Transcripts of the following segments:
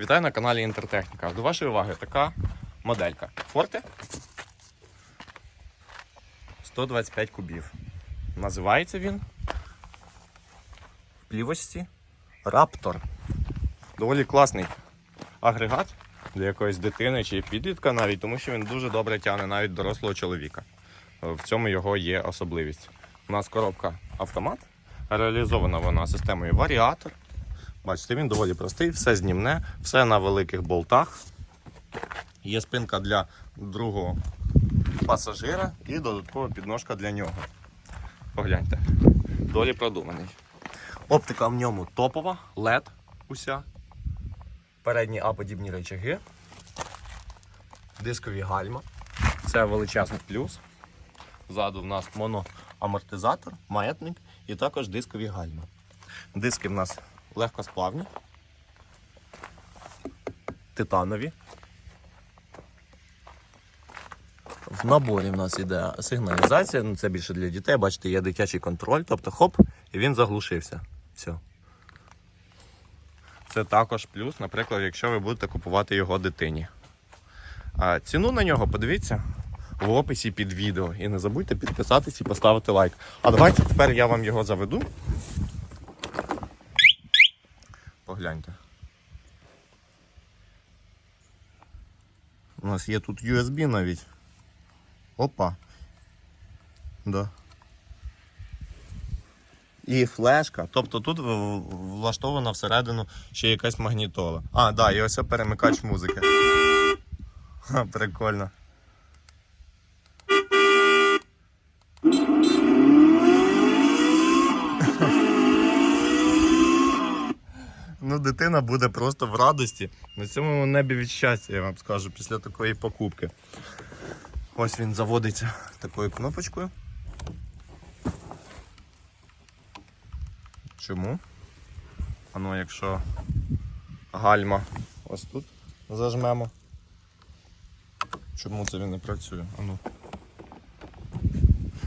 Вітаю на каналі Інтертехніка. До вашої уваги така моделька. Форте 125 кубів. Називається він в плівості Раптор. Доволі класний агрегат для якоїсь дитини чи підлітка навіть, тому що він дуже добре тягне навіть дорослого чоловіка. В цьому його є особливість. У нас коробка автомат. Реалізована вона системою варіатор. Бачите, він доволі простий, все знімне, все на великих болтах. Є спинка для другого пасажира і додаткова підножка для нього. Погляньте, доволі продуманий. Оптика в ньому топова, LED уся. Передні А-подібні речаги. Дискові гальма. Це величезний плюс. Ззаду в нас моноамортизатор, маятник і також дискові гальма. Диски в нас легкосплавні, титанові. В наборі в нас іде сигналізація, ну це більше для дітей. Бачите, є дитячий контроль, тобто хоп, і він заглушився. Все. Це також плюс, наприклад, якщо ви будете купувати його дитині. А ціну на нього подивіться в описі під відео. І не забудьте підписатись і поставити лайк. А давайте тепер я вам його заведу. Погляньте. У нас є тут USB навіть. Опа. Да. І флешка. Тобто тут влаштована всередину ще якась магнітола. А, да, і ось перемикач музики. Прикольно. Ну, дитина буде просто в радості. На цьому небі від щастя, я вам скажу, після такої покупки. Ось він заводиться такою кнопочкою. Чому? А ну, якщо гальма ось тут зажмемо. Чому це він не працює? А ну.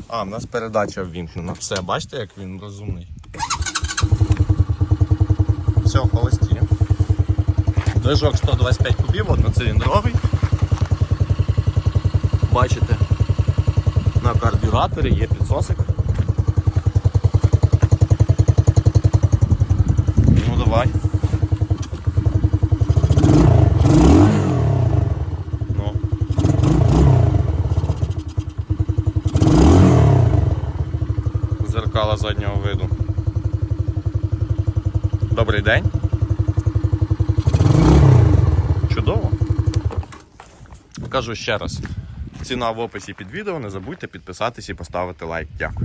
А, в нас передача ввімкнена. Все, бачите, як він розумний. Все, в холості. Движок 125 кубів, одноциліндровий. Бачите, на карбюраторі є підсосик. Ну давай. Ну. Зеркала заднього виду. Добрий день. Чудово. Кажу ще раз. Ціна в описі під відео. Не забудьте підписатись і поставити лайк. Дякую.